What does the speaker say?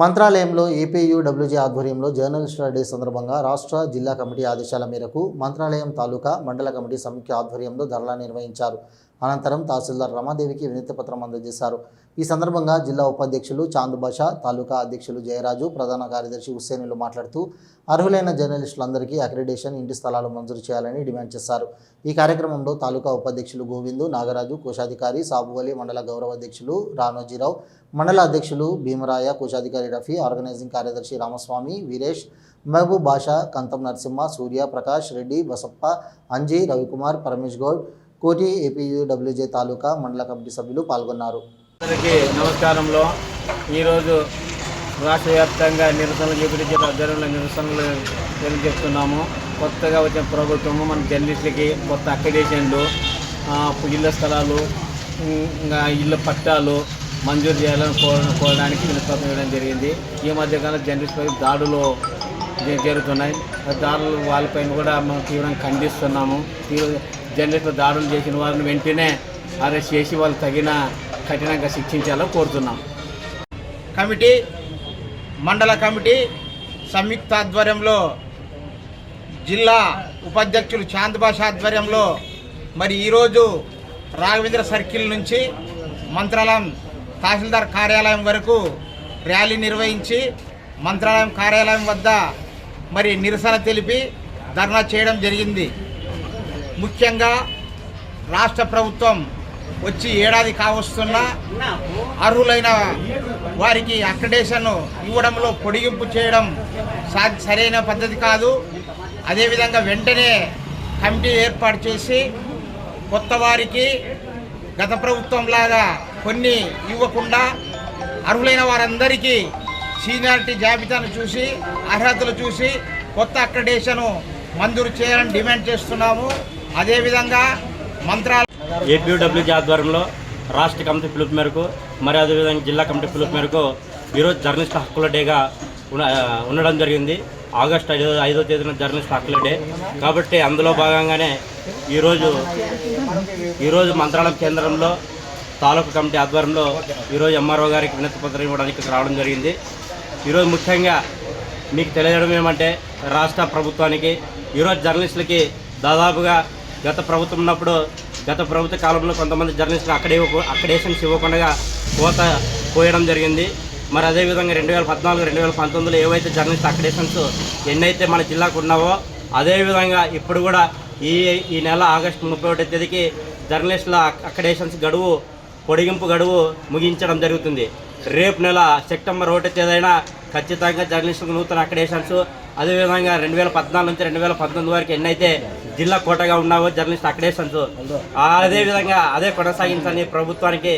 మంత్రాలయంలో APUWJ ఆధ్వర్యంలో జర్నలిస్టుల day సందర్భంగా రాష్ట్ర జిల్లా కమిటీ ఆదేశాల మేరకు మంత్రాలయం తాలూకా మండల కమిటీ సమిఖ్య ఆధ్వర్యంలో ధర్నా నిర్వహించారు. అనంతరం తహసీల్దార్ రమాదేవికి వినతి పత్రం అందజేశారు. ఈ సందర్భంగా జిల్లా ఉపాధ్యక్షులు చాందుబాషా తాలూకా అధ్యక్షులు జయరాజు ప్రధాన కార్యదర్శి హుస్సేనులు మాట్లాడుతూ అర్హులైన జర్నలిస్టులందరికీ అక్రిడేషన్ ఇంటి స్థలాలు మంజూరు చేయాలని డిమాండ్ చేశారు. ఈ కార్యక్రమంలో తాలూకా ఉపాధ్యక్షులు గోవిందు నాగరాజు కోశాధికారి సాబువలి మండల గౌరవ అధ్యక్షులు రానోజీరావు మండల అధ్యక్షులు భీమరాయ కోశాధికారి రఫీ ఆర్గనైజింగ్ కార్యదర్శి రామస్వామి వీరేష్ మహబూబ్ బాషా కంతం నరసింహ సూర్య ప్రకాష్ రెడ్డి బసప్ప అంజీ రవికుమార్ పరమేష్ గౌడ్ కోటి ఏపీయూడబ్ల్యూజే తాలూకా మండల కమిటీ సభ్యులు పాల్గొన్నారు. అందరికీ నమస్కారంలో ఈరోజు రాష్ట్ర వ్యాప్తంగా నిరసనలు చూపించే ఆధ్వర్యంలో నిరసనలు తెలియజేస్తున్నాము. కొత్తగా వచ్చిన ప్రభుత్వము మన జర్నలిస్టులకి కొత్త అక్రిడేషన్లు ఇళ్ళ స్థలాలు ఇంకా ఇళ్ళ పట్టాలు మంజూరు చేయాలని కోరడానికి వినపత్రం ఇవ్వడం జరిగింది. ఈ మధ్యకాలంలో జర్నలిస్టులపై దాడులు జరుగుతున్నాయి. దాడులు వాళ్ళపైన కూడా మనం తీవ్రంగా ఖండిస్తున్నాము. తీవ్ర జర్నలిస్టులు దాడులు చేసిన వారిని వెంటనే అరెస్ట్ చేసి వాళ్ళు తగిన కఠినంగా శిక్షించాలో కోరుతున్నాం. కమిటీ మండల కమిటీ సంయుక్త ఆధ్వర్యంలో జిల్లా ఉపాధ్యక్షులు చాంద్ భాష ఆధ్వర్యంలో మరి ఈరోజు రాఘవేంద్ర సర్కిల్ నుంచి మంత్రాలయం తహసీల్దార్ కార్యాలయం వరకు ర్యాలీ నిర్వహించి మంత్రాలయం కార్యాలయం వద్ద మరి నిరసన తెలిపి ధర్నా చేయడం జరిగింది. ముఖ్యంగా రాష్ట్ర ప్రభుత్వం వచ్చి ఏడాది కావస్తున్నా అర్హులైన వారికి అక్రిడేషన్ ఇవ్వడంలో పొడిగింపు చేయడం సా సరైన పద్ధతి కాదు. అదేవిధంగా వెంటనే కమిటీ ఏర్పాటు చేసి కొత్త వారికి గత ప్రభుత్వం లాగా కొన్ని ఇవ్వకుండా అర్హులైన వారందరికీ సీనియారిటీ జాబితాను చూసి అర్హతలు చూసి కొత్త అక్రిడేషను మంజూరు చేయాలని డిమాండ్ చేస్తున్నాము. అదేవిధంగా మంత్రాల ఏపీడబ్ల్యూజీ ఆధ్వర్యంలో రాష్ట్ర కమిటీ పిలుపు మేరకు మరి అదేవిధంగా జిల్లా కమిటీ పిలుపు మేరకు ఈరోజు జర్నలిస్ట్ హక్కుల డేగా ఉన్న- ఉండడం జరిగింది. ఆగస్టు ఐదో ఐదో తేదీన జర్నలిస్ట్ హక్కుల డే. కాబట్టి అందులో భాగంగానే ఈరోజు ఈరోజు మంత్రాలయం కేంద్రంలో తాలూకు కమిటీ ఆధ్వర్యంలో ఈరోజు ఎంఆర్ఓ గారికి వినతి పత్రం ఇవ్వడానికి రావడం జరిగింది. ఈరోజు ముఖ్యంగా మీకు తెలియజేయడం ఏమంటే రాష్ట్ర ప్రభుత్వానికి ఈరోజు జర్నలిస్టులకి దాదాపుగా గత ప్రభుత్వం ఉన్నప్పుడు గత ప్రభుత్వ కాలంలో కొంతమంది జర్నలిస్టులు అక్కడే అక్కడేషన్స్ ఇవ్వకుండా కోత కోయడం జరిగింది. మరి అదేవిధంగా రెండు వేల పద్నాలుగు రెండు వేల పంతొమ్మిదిలో ఏవైతే జర్నలిస్ట్ అక్కడేషన్స్ ఎన్నైతే మన జిల్లాకు ఉన్నావో అదేవిధంగా ఇప్పుడు కూడా ఈ ఈ నెల ఆగస్టు ముప్పై ఒకటో తేదీకి జర్నలిస్టుల అక్కడేషన్స్ గడువు పొడిగింపు గడువు ముగించడం జరుగుతుంది. రేపు నెల సెప్టెంబర్ ఒకటో తేదీన ఖచ్చితంగా జర్నలిస్టులకు నూతన అక్రిడేషన్స్ అదేవిధంగా రెండు వేల పద్నాలుగు నుంచి రెండు వేల పంతొమ్మిది వరకు ఎన్నైతే జిల్లా కోటగా ఉన్నావో జర్నలిస్ట్ అక్రిడేషన్స్ అదేవిధంగా అదే కొనసాగించని ప్రభుత్వానికి.